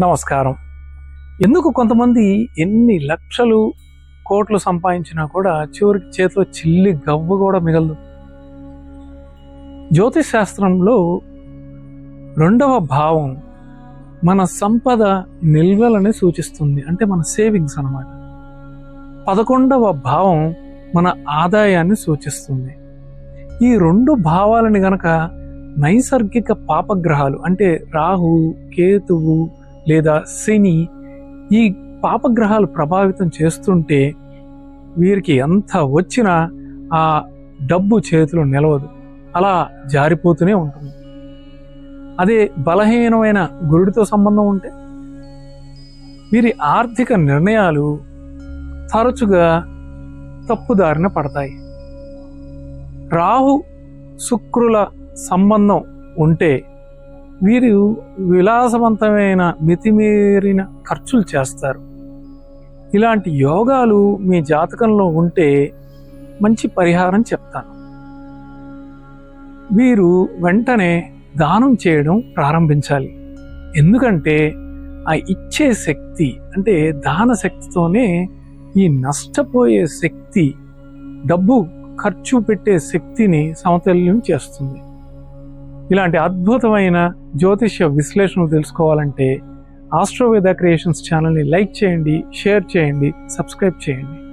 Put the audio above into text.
నమస్కారం. ఎందుకు కొంతమంది ఎన్ని లక్షలు కోట్లు సంపాదించినా కూడా చివరికి చేతిలో చిల్లి గవ్వ కూడా మిగలదు. జ్యోతిష్ శాస్త్రంలో రెండవ భావం మన సంపద నిల్వలని సూచిస్తుంది అంటే మన సేవింగ్స్ అన్నమాట. పదకొండవ భావం మన ఆదాయాన్ని సూచిస్తుంది. ఈ రెండు భావాలని గనక నైసర్గిక పాపగ్రహాలు అంటే రాహు కేతువు లేదా శని ఈ పాపగ్రహాలు ప్రభావితం చేస్తుంటే వీరికి ఎంత వచ్చినా ఆ డబ్బు చేతిలో నిలవదు. అలా జారిపోతూనే ఉంటుంది. అదే బలహీనమైన గురుడితో సంబంధం ఉంటే వీరి ఆర్థిక నిర్ణయాలు తరచుగా తప్పుదారిన పడతాయి. రాహు శుక్రుల సంబంధం ఉంటే వీరు విలాసవంతమైన మితిమీరిన ఖర్చులు చేస్తారు. ఇలాంటి యోగాలు మీ జాతకంలో ఉంటే మంచి పరిహారం చెప్తాను. వీరు వెంటనే దానం చేయడం ప్రారంభించాలి. ఎందుకంటే ఆ ఇచ్చే శక్తి అంటే దాన శక్తితోనే ఈ నష్టపోయే శక్తి డబ్బు ఖర్చు పెట్టే శక్తిని సమతుల్యం చేస్తుంది. ఇలాంటి అద్భుతమైన జ్యోతిష్య విశ్లేషణలు తెలుసుకోవాలంటే ఆస్ట్రోవేద క్రియేషన్స్ ఛానల్ని లైక్ చేయండి షేర్ చేయండి సబ్స్క్రైబ్ చేయండి.